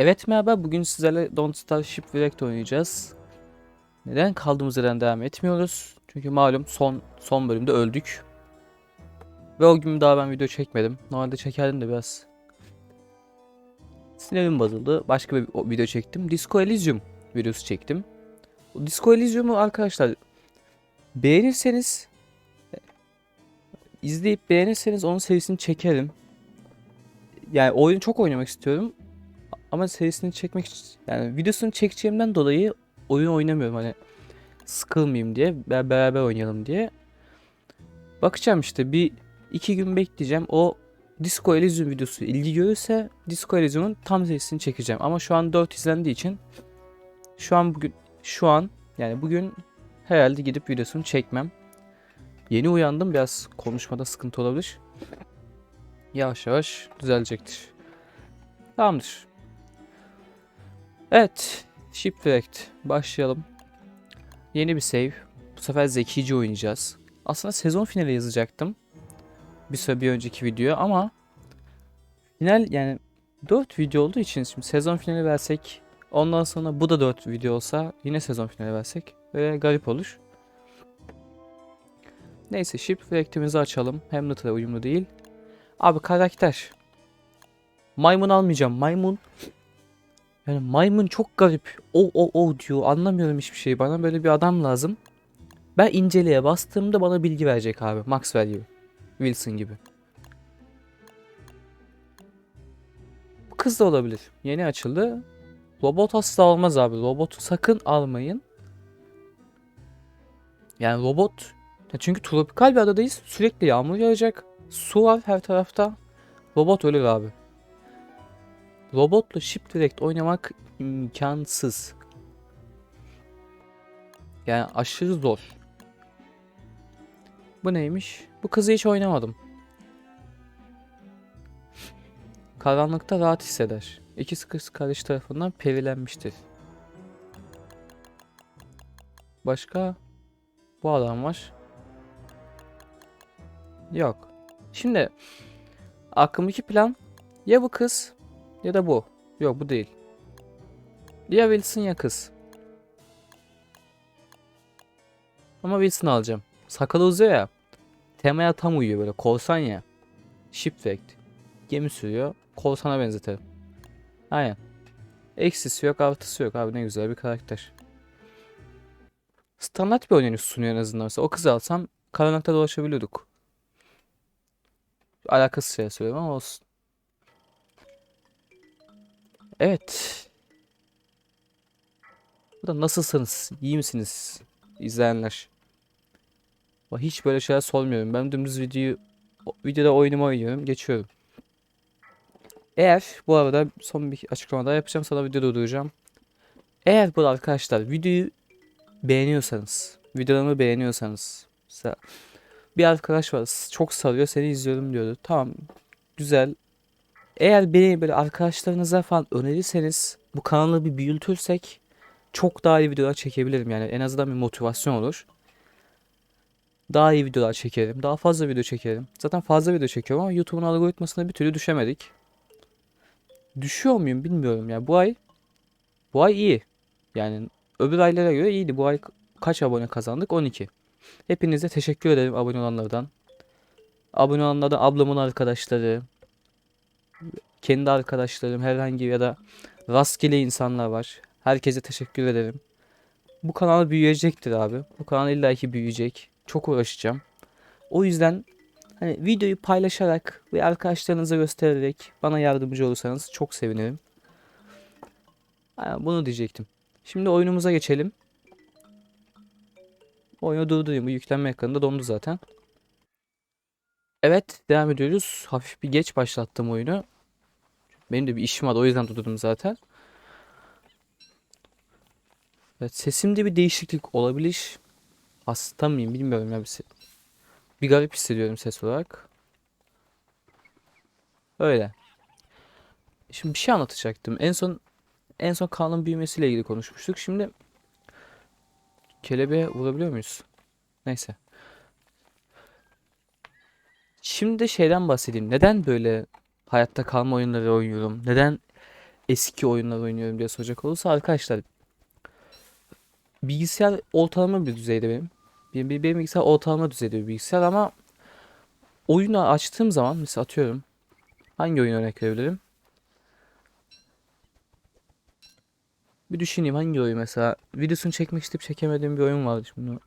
Evet merhaba bugün sizlerle Don't Starve Shipwrecked oynayacağız. Neden kaldığımız yerden devam etmiyoruz? Çünkü malum son son bölümde öldük. Ve o gün daha ben video çekmedim. Normalde çekerdim de biraz sinirim bozuldu. Başka bir video çektim. Disco Elysium videosu çektim. O Disco Elysium'u arkadaşlar beğenirseniz izleyip beğenirseniz onun serisini çekerim. Yani oyunu çok oynamak istiyorum. Ama serisini çekmek yani videosunu çekeceğimden dolayı oyun oynamıyorum hani sıkılmayayım diye be- beraber oynayalım diye. Bakacağım işte bir iki gün bekleyeceğim. O Disco Elysium videosu ilgi görürse Disco Elysium'un tam serisini çekeceğim. Ama şu an 4 izlendiği için şu an bugün şu an yani bugün herhalde gidip videosunu çekmem. Yeni uyandım biraz konuşmada sıkıntı olabilir. Yavaş yavaş düzelecektir. Tamamdır. Evet. Shipwrecked. Başlayalım. Yeni bir save. Bu sefer zekice oynayacağız. Aslında sezon finali yazacaktım. Bir süre bir önceki video ama final yani 4 video olduğu için şimdi sezon finali versek ondan sonra bu da 4 video olsa yine sezon finali versek böyle garip olur. Neyse Shipwrecked'imizi açalım. Hamlet'a uyumlu değil. Abi karakter. Maymun almayacağım. Maymun yani maymun çok garip. O o o diyor. Anlamıyorum hiçbir şeyi. Bana böyle bir adam lazım. Ben inceleye bastığımda bana bilgi verecek abi. Maxwell gibi. Wilson gibi. Bu kız da olabilir. Yeni açıldı. Robot asla olmaz abi. Robotu sakın almayın. Yani robot ya çünkü tropikal bir adadayız. Sürekli yağmur yağacak. Su var her tarafta. Robot ölür abi. Robotla Shipwrecked oynamak imkansız. Yani aşırı zor. Bu neymiş? Bu kızı hiç oynamadım. Karanlıkta rahat hisseder. İki kız kardeş tarafından perilenmiştir. Başka? Bu adam var. Yok. Şimdi aklımdaki plan ya bu kız ya da bu. Yok bu değil. Ya Wilson ya kız. Ama Wilson alacağım. Sakalı uzuyor ya. Temaya tam uyuyor böyle. Korsan ya. Shipwrecked. Gemi sürüyor. Korsana benzetelim. Aynen. Eksisi yok artısı yok abi ne güzel bir karakter. Standart bir oynanış sunuyor en azından. Mesela o kızı alsam karanlıkta dolaşabiliyorduk. Alakasız şey söylüyorum ama olsun. Evet. Bu da nasılsınız? İyi misiniz? İzleyenler. Hiç böyle şeyler sormuyorum. Ben dümdüz videoyu videoda oyunumu oynuyorum. Geçiyorum. Eğer bu arada son bir açıklama daha yapacağım. Sonra videoda durduracağım. Eğer bu arkadaşlar videoyu beğeniyorsanız, videolarımı beğeniyorsanız, mesela bir arkadaş var çok sarıyor seni izliyorum diyordu. Tamam güzel eğer beni böyle arkadaşlarınıza falan önerirseniz bu kanalı bir büyütürsek çok daha iyi videolar çekebilirim yani en azından bir motivasyon olur. Daha iyi videolar çekerim. Daha fazla video çekerim. Zaten fazla video çekiyorum ama YouTube'un algoritmasına bir türlü düşemedik. Düşüyor muyum bilmiyorum ya. Bu ay bu ay iyi. Yani öbür aylara göre iyiydi. Bu ay kaç abone kazandık? 12. Hepinize teşekkür ederim abone olanlardan. Abone olanlardan ablamın arkadaşları, kendi arkadaşlarım herhangi ya da rastgele insanlar var. Herkese teşekkür ederim. Bu kanal büyüyecektir abi. Bu kanal illaki büyüyecek. Çok uğraşacağım. O yüzden hani videoyu paylaşarak ve arkadaşlarınıza göstererek bana yardımcı olursanız çok sevinirim. Ha, bunu diyecektim. Şimdi oyunumuza geçelim. Oyunu durdurayım. Bu yüklenme ekranında dondu zaten. Evet, devam ediyoruz. Hafif bir geç başlattım oyunu. Benim de bir işim vardı o yüzden durdurdum zaten. Evet sesimde bir değişiklik olabilir. Hasta mıyım bilmiyorum ya bir, bir garip hissediyorum ses olarak. Öyle. Şimdi bir şey anlatacaktım. En son en son kanalın büyümesiyle ilgili konuşmuştuk. Şimdi kelebeğe vurabiliyor muyuz? Neyse. Şimdi de şeyden bahsedeyim. Neden böyle hayatta kalma oyunları oynuyorum? Neden eski oyunlar oynuyorum diye soracak olursa arkadaşlar bilgisayar ortalama bir düzeyde benim. Benim, benim bilgisayar ortalama düzeyde bir bilgisayar ama oyunu açtığım zaman mesela atıyorum hangi oyun örnek verebilirim? Bir düşüneyim hangi oyun mesela videosunu çekmek isteyip çekemediğim bir oyun vardı şimdi.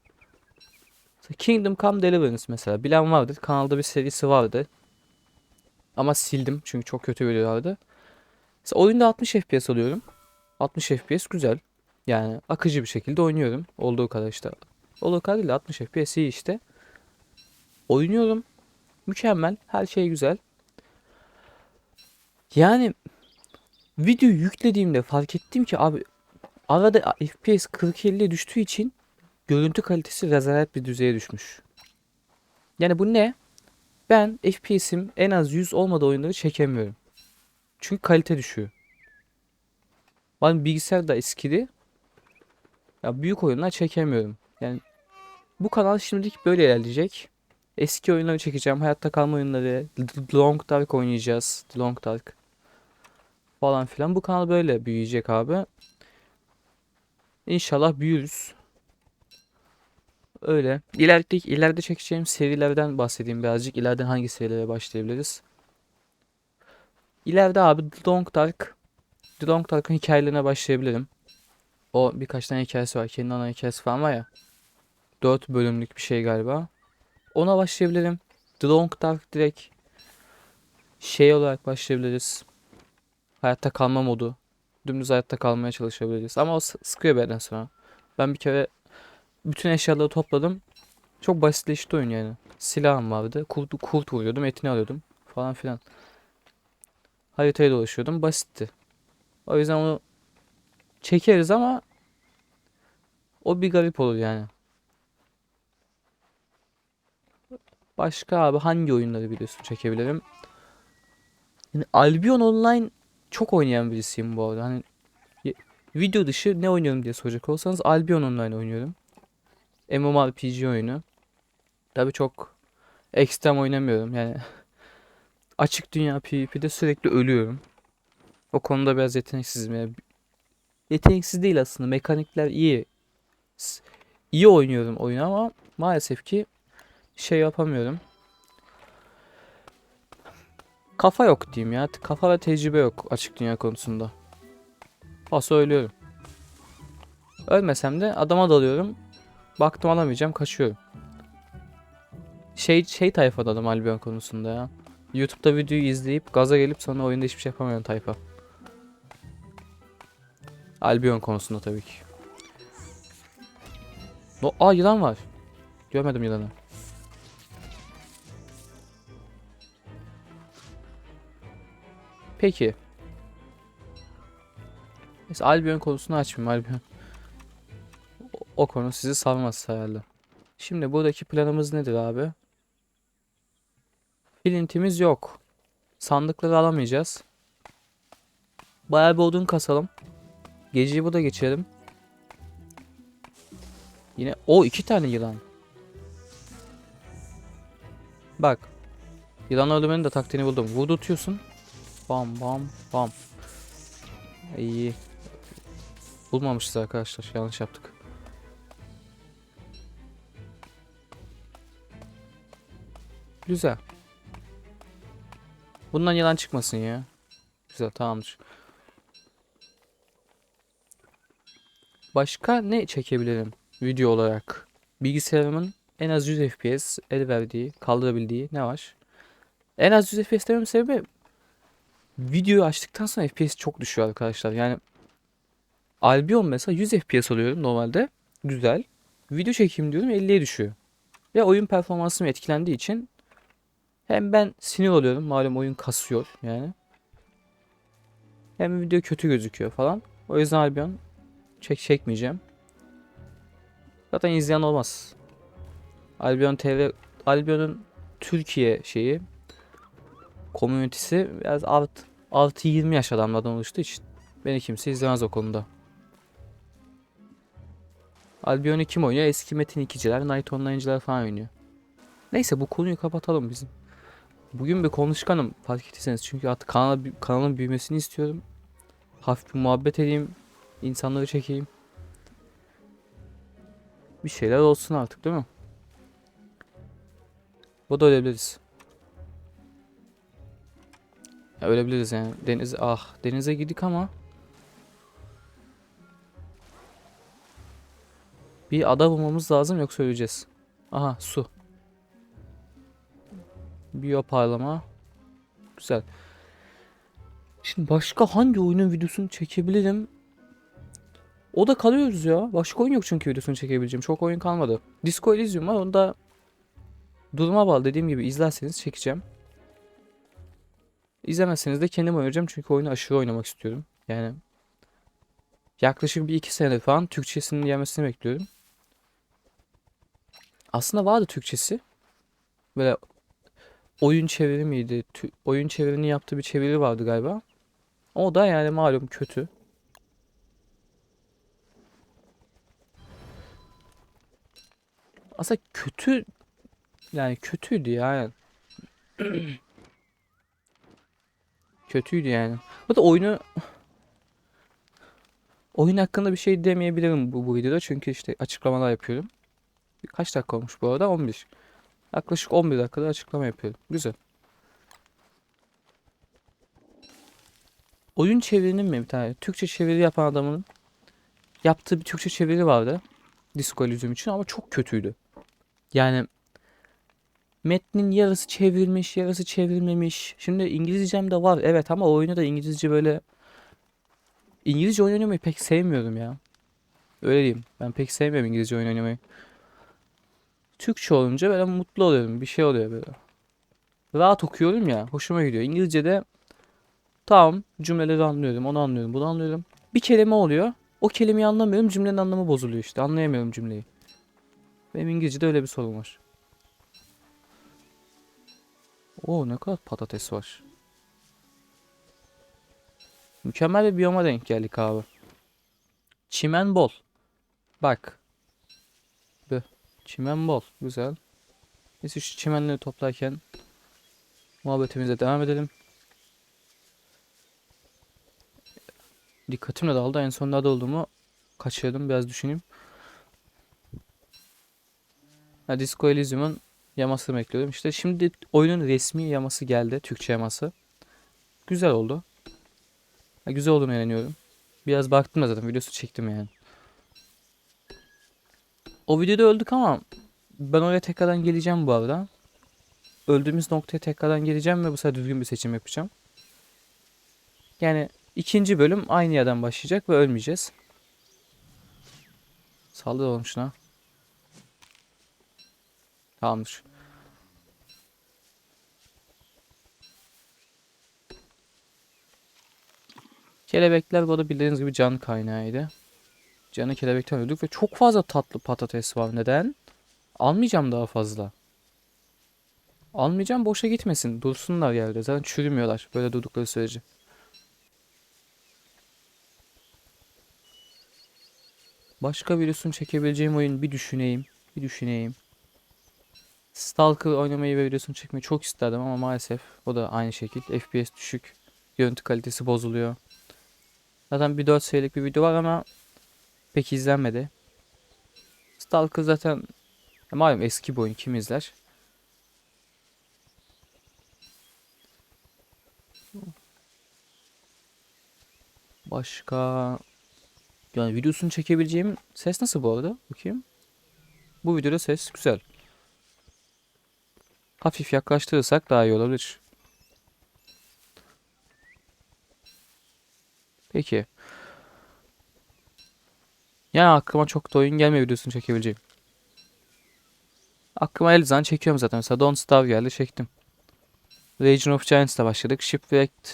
Kingdom Come Deliverance mesela bilen vardır. Kanalda bir serisi vardı. Ama sildim çünkü çok kötü videolardı. Mesela oyunda 60 FPS alıyorum. 60 FPS güzel. Yani akıcı bir şekilde oynuyorum. Olduğu kadar işte. Olduğu kadar değil de 60 FPS iyi işte. Oynuyorum. Mükemmel. Her şey güzel. Yani videoyu yüklediğimde fark ettim ki abi arada FPS 40-50'ye düştüğü için görüntü kalitesi rezalet bir düzeye düşmüş. Yani bu ne? Ben FPS'im en az 100 olmadığı oyunları çekemiyorum. Çünkü kalite düşüyor. Benim bilgisayar da eskidi. Ya büyük oyunlar çekemiyorum. Yani bu kanal şimdilik böyle ilerleyecek. Eski oyunları çekeceğim. Hayatta kalma oyunları. Long Dark oynayacağız. Long Dark. Falan filan. Bu kanal böyle büyüyecek abi. İnşallah büyürüz. Öyle. İleride, ileride çekeceğim serilerden bahsedeyim birazcık. İleriden hangi serilere başlayabiliriz? İleride abi The Long Dark. The Long Dark'ın hikayelerine başlayabilirim. O birkaç tane hikayesi var. Kendi ana hikayesi falan var ya. 4 bölümlük bir şey galiba. Ona başlayabilirim. The Long Dark direkt şey olarak başlayabiliriz. Hayatta kalma modu. Dümdüz hayatta kalmaya çalışabiliriz. Ama o sıkıyor bir yerden sonra. Ben bir kere bütün eşyaları topladım. Çok basitleşti oyun yani. Silahım vardı. Kurt, kurt vuruyordum. Etini alıyordum. Falan filan. Haritaya dolaşıyordum. Basitti. O yüzden onu çekeriz ama o bir garip olur yani. Başka abi hangi oyunları biliyorsun çekebilirim? Yani Albion Online çok oynayan birisiyim bu arada. Hani video dışı ne oynuyorum diye soracak olsanız Albion Online oynuyorum. MMORPG oyunu. Tabii çok ekstrem oynamıyorum. Yani açık dünya PvP'de sürekli ölüyorum. O konuda biraz yeteneksizim. Yani yeteneksiz değil aslında. Mekanikler iyi. İyi oynuyorum oyunu ama maalesef ki şey yapamıyorum. Kafa yok diyeyim ya. Kafa ve tecrübe yok açık dünya konusunda. Paso ölüyorum. Ölmesem de adama dalıyorum. Baktım alamayacağım kaçıyorum. Şey şey tayfadadım Albion konusunda ya. YouTube'da videoyu izleyip gaza gelip sonra oyunda hiçbir şey yapamayan tayfa. Albion konusunda tabii ki. No, aa yılan var. Görmedim yılanı. Peki. Neyse Albion konusunu açmayayım Albion. O, konu sizi sarmaz herhalde. Şimdi buradaki planımız nedir abi? Filintimiz yok. Sandıkları alamayacağız. Bayağı bir odun kasalım. Geceyi burada geçirelim. Yine o iki tane yılan. Bak. Yılan öldürmenin de taktiğini buldum. Vurdurtuyorsun. Bam bam bam. İyi. Bulmamışız arkadaşlar. Yanlış yaptık. Güzel. Bundan yılan çıkmasın ya. Güzel tamamdır. Başka ne çekebilirim video olarak? Bilgisayarımın en az 100 FPS el verdiği, kaldırabildiği ne var? En az 100 FPS dememin sebebi videoyu açtıktan sonra FPS çok düşüyor arkadaşlar. Yani Albion mesela 100 FPS alıyorum normalde. Güzel. Video çekeyim diyorum 50'ye düşüyor. Ve oyun performansım etkilendiği için hem ben sinir oluyorum. Malum oyun kasıyor yani. Hem video kötü gözüküyor falan. O yüzden Albion çek çekmeyeceğim. Zaten izleyen olmaz. Albion TV Albion'un Türkiye şeyi komünitesi biraz alt altı 20 yaş adamlardan oluştuğu için beni kimse izlemez o konuda. Albion'u kim oynuyor? Eski Metin 2'ciler, Night Online'cılar falan oynuyor. Neyse bu konuyu kapatalım bizim. Bugün bir konuşkanım fark ettiyseniz çünkü artık kanala, kanalın büyümesini istiyorum. Hafif bir muhabbet edeyim. insanları çekeyim. Bir şeyler olsun artık değil mi? Bu da ölebiliriz. Ya ölebiliriz yani. Deniz ah denize girdik ama bir ada bulmamız lazım yoksa öleceğiz. Aha su. Biyo parlama. Güzel. Şimdi başka hangi oyunun videosunu çekebilirim? O da kalıyoruz ya. Başka oyun yok çünkü videosunu çekebileceğim. Çok oyun kalmadı. Disco Elysium var. Onu da duruma bağlı dediğim gibi izlerseniz çekeceğim. İzlemezseniz de kendim oynayacağım çünkü oyunu aşırı oynamak istiyorum. Yani yaklaşık bir iki senedir falan Türkçesinin gelmesini bekliyorum. Aslında vardı Türkçesi. Böyle oyun çeviri miydi? Tü- oyun çevirinin yaptığı bir çeviri vardı galiba. O da yani malum kötü. Aslında kötü yani kötüydü yani. Kötüydü yani. Bu da oyunu oyun hakkında bir şey demeyebilirim bu, bu videoda çünkü işte açıklamalar yapıyorum. Kaç dakika olmuş bu arada? 11. Yaklaşık 11 dakikada açıklama yapıyorum. Güzel. Oyun çevirinin mi bir tane? Türkçe çeviri yapan adamın yaptığı bir Türkçe çeviri vardı. Disco Elysium için ama çok kötüydü. Yani metnin yarısı çevrilmiş, yarısı çevrilmemiş. Şimdi İngilizcem de var evet ama oyunu da İngilizce böyle İngilizce oyun oynamayı pek sevmiyorum ya. Öyle diyeyim. Ben pek sevmiyorum İngilizce oyun oynamayı. Türkçe olunca böyle mutlu oluyorum. Bir şey oluyor böyle. Rahat okuyorum ya. Hoşuma gidiyor. İngilizce'de tamam cümleleri anlıyorum. Onu anlıyorum. Bunu anlıyorum. Bir kelime oluyor. O kelimeyi anlamıyorum. Cümlenin anlamı bozuluyor işte. Anlayamıyorum cümleyi. Benim İngilizce'de öyle bir sorun var. Oo ne kadar patates var. Mükemmel bir biyoma denk geldik abi. Çimen bol. Bak. Çimen bol. Güzel. Neyse şu çimenleri toplarken muhabbetimize devam edelim. Dikkatim de dağıldı. En son nerede olduğumu kaçırdım. Biraz düşüneyim. Ha, Disco Elysium'un yamasını bekliyordum. İşte şimdi oyunun resmi yaması geldi. Türkçe yaması. Güzel oldu. Ha, güzel olduğunu inanıyorum. Biraz baktım da zaten videosu çektim yani. O videoda öldük ama ben oraya tekrardan geleceğim bu arada. Öldüğümüz noktaya tekrardan geleceğim ve bu sefer düzgün bir seçim yapacağım. Yani ikinci bölüm aynı yerden başlayacak ve ölmeyeceğiz. Saldır oğlum şuna. Tamamdır. Kelebekler bu arada bildiğiniz gibi can kaynağıydı. Canı kelebekten öldük ve çok fazla tatlı patates var. Neden? Almayacağım daha fazla. Almayacağım boşa gitmesin. Dursunlar yerde. Zaten çürümüyorlar böyle durdukları sürece. Başka videosunu çekebileceğim oyun bir düşüneyim. Bir düşüneyim. Stalker oynamayı ve videosunu çekmeyi çok isterdim ama maalesef o da aynı şekil. FPS düşük. Görüntü kalitesi bozuluyor. Zaten bir 4 senelik bir video var ama pek izlenmedi. Stalker zaten malum eski bir oyun kim izler? Başka yani videosunu çekebileceğim ses nasıl bu arada? Bakayım. Bu videoda ses güzel. Hafif yaklaştırırsak daha iyi olabilir. Peki. Yani aklıma çok da oyun gelmiyor videosunu çekebileceğim. Aklıma Elzan çekiyorum zaten. Mesela Don't Starve geldi çektim. Region of Giants'la başladık. Shipwrecked.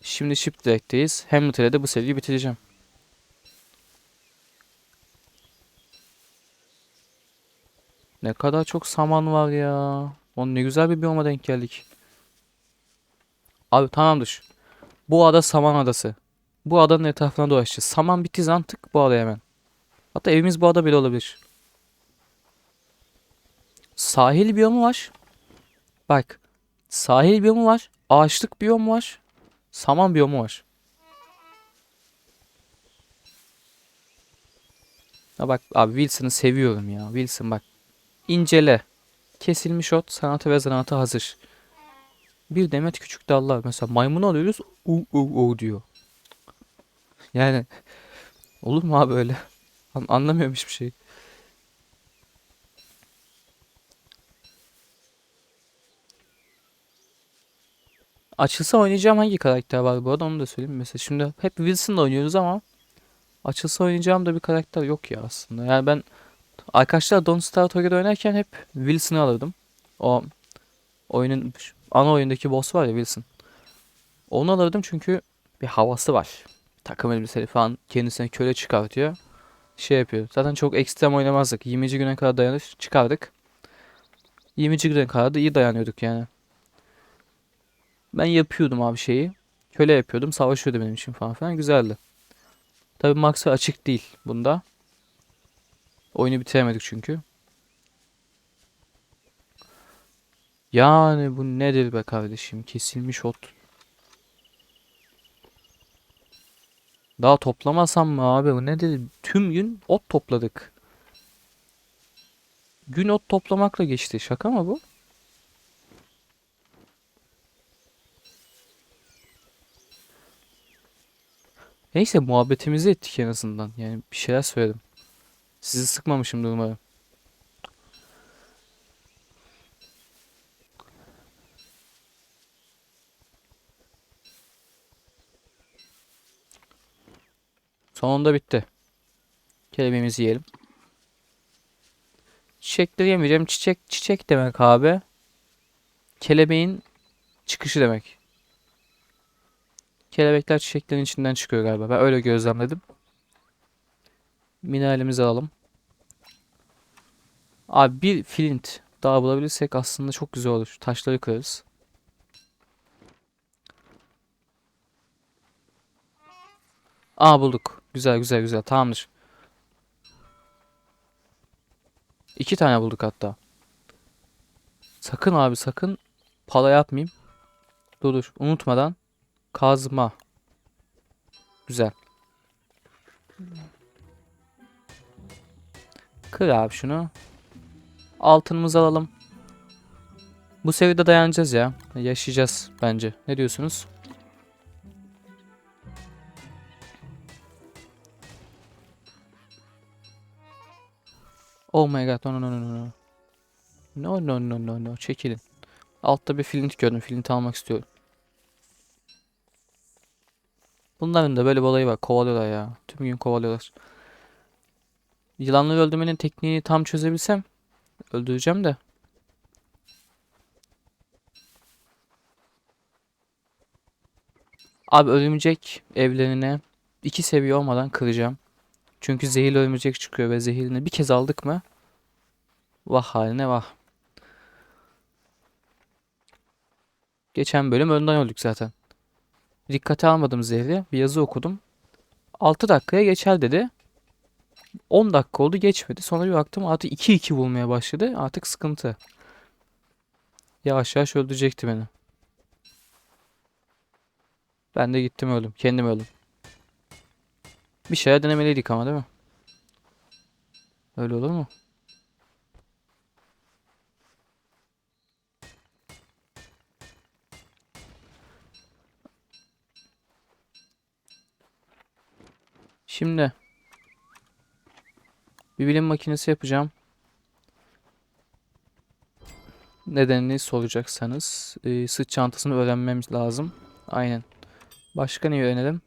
Şimdi Shipwreck'teyiz. Hamlet ile de bu seriyi bitireceğim. Ne kadar çok saman var ya. On ne güzel bir biyoma denk geldik. Abi tamamdır. Bu ada saman adası. Bu adanın etrafına dolaşacağız. Saman bittiği zaman tık bu adaya hemen. Hatta evimiz bu ada bile olabilir. Sahil biyomu var. Bak. Sahil biyomu var. Ağaçlık biyomu var. Saman biyomu var. Ha bak abi Wilson'ı seviyorum ya. Wilson bak. İncele. Kesilmiş ot sanatı ve zanaata hazır. Bir demet küçük dallar. Mesela maymunu alıyoruz. U u u diyor. Yani olur mu abi öyle? An- anlamıyorum hiçbir şey. Açılsa oynayacağım hangi karakter var bu arada onu da söyleyeyim. Mesela şimdi hep Wilson'la oynuyoruz ama açılsa oynayacağım da bir karakter yok ya aslında. Yani ben arkadaşlar Don't Start Together oynarken hep Wilson'ı alırdım. O oyunun ana oyundaki boss var ya Wilson. Onu alırdım çünkü bir havası var. Takım elbiseli falan kendisine köle çıkartıyor. Şey yapıyor. Zaten çok ekstrem oynamazdık. 20. güne kadar dayanır çıkardık. 20. güne kadar da iyi dayanıyorduk yani. Ben yapıyordum abi şeyi. Köle yapıyordum. Savaşıyordu benim için falan filan. Güzeldi. Tabi Max açık değil bunda. Oyunu bitiremedik çünkü. Yani bu nedir be kardeşim? Kesilmiş ot. Daha toplamasam mı abi? Bu nedir? Tüm gün ot topladık. Gün ot toplamakla geçti. Şaka mı bu? Neyse muhabbetimizi ettik en azından. Yani bir şeyler söyledim. Sizi sıkmamışımdır umarım. Sonunda bitti. Kelebeğimizi yiyelim. Çiçekleri yemeyeceğim. Çiçek çiçek demek abi. Kelebeğin çıkışı demek. Kelebekler çiçeklerin içinden çıkıyor galiba. Ben öyle gözlemledim. Mineralimizi alalım. Abi bir flint daha bulabilirsek aslında çok güzel olur. Taşları kırarız. Aa bulduk. Güzel güzel güzel. Tamamdır. İki tane bulduk hatta. Sakın abi sakın pala yapmayayım. Dur dur. Unutmadan. Kazma. Güzel. Kır abi şunu. Altınımızı alalım. Bu seviyede dayanacağız ya. Yaşayacağız bence. Ne diyorsunuz? Oh my god. No no no no no. No no no no. Çekilin. Altta bir flint gördüm. Flint almak istiyorum. Bunların da böyle bir olayı var. Kovalıyorlar ya. Tüm gün kovalıyorlar. Yılanları öldürmenin tekniğini tam çözebilsem öldüreceğim de. Abi örümcek evlerine iki seviye olmadan kıracağım. Çünkü zehirli örümcek çıkıyor ve zehirini bir kez aldık mı vah haline vah. Geçen bölüm önden öldük zaten. Dikkate almadım zehri. Bir yazı okudum. 6 dakikaya geçer dedi. 10 dakika oldu geçmedi. Sonra bir baktım artık 2-2 bulmaya başladı. Artık sıkıntı. Yavaş yavaş öldürecekti beni. Ben de gittim öldüm. Kendim öldüm. Bir şeyler denemeliydik ama değil mi? Öyle olur mu? Şimdi bir bilim makinesi yapacağım. Nedenini soracaksanız e, sırt çantasını öğrenmemiz lazım. Aynen. Başka ne öğrenelim?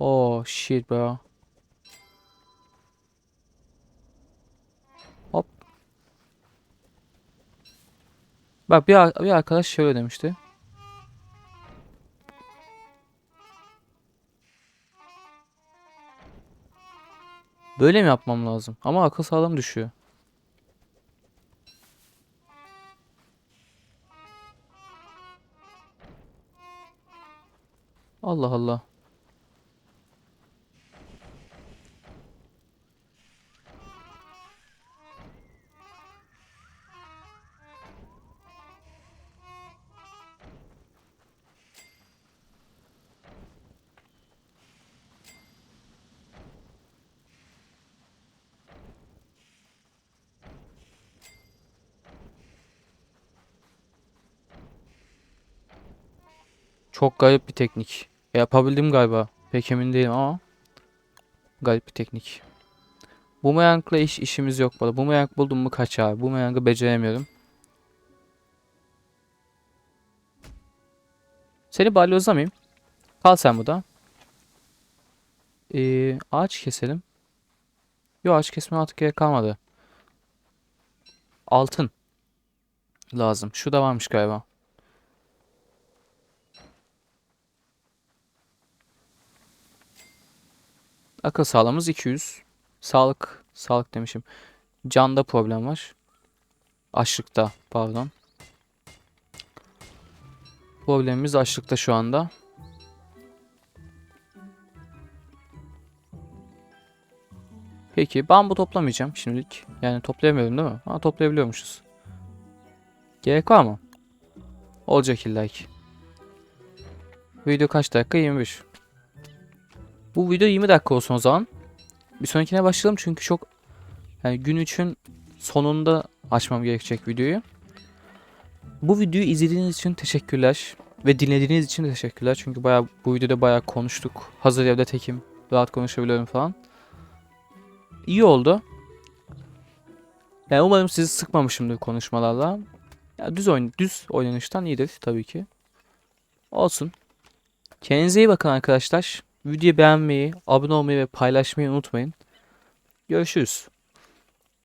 Oh shit bro. Hop. Bak bir, bir arkadaş şöyle demişti. Böyle mi yapmam lazım? Ama akıl sağlığım düşüyor. Allah Allah. Çok garip bir teknik. Yapabildim galiba. Pek emin değilim ama. Garip bir teknik. Boomerang'la iş işimiz yok bana. Boomerang buldum mu kaç abi. Boomerang'ı beceremiyorum. Seni balyozlamayayım. Kal sen burada. Ee, ağaç keselim. Yok ağaç kesmeye artık gerek kalmadı. Altın. Lazım. Şu da varmış galiba. Akıl sağlığımız 200. Sağlık, sağlık demişim. Canda problem var. Açlıkta, pardon. Problemimiz açlıkta şu anda. Peki bambu toplamayacağım şimdilik. Yani toplayamıyorum değil mi? Ha toplayabiliyormuşuz. Gerek var mı? Olacak illa ki. Video kaç dakika? 21. Bu video 20 dakika olsun o zaman. Bir sonrakine başlayalım çünkü çok yani gün için sonunda açmam gerekecek videoyu. Bu videoyu izlediğiniz için teşekkürler ve dinlediğiniz için de teşekkürler. Çünkü bayağı bu videoda bayağı konuştuk. Hazır evde tekim. Rahat konuşabiliyorum falan. İyi oldu. Yani umarım sizi sıkmamışımdır konuşmalarla. Ya düz oyun düz oynanıştan iyidir tabii ki. Olsun. Kendinize iyi bakın arkadaşlar. Videoyu beğenmeyi, abone olmayı ve paylaşmayı unutmayın. Görüşürüz.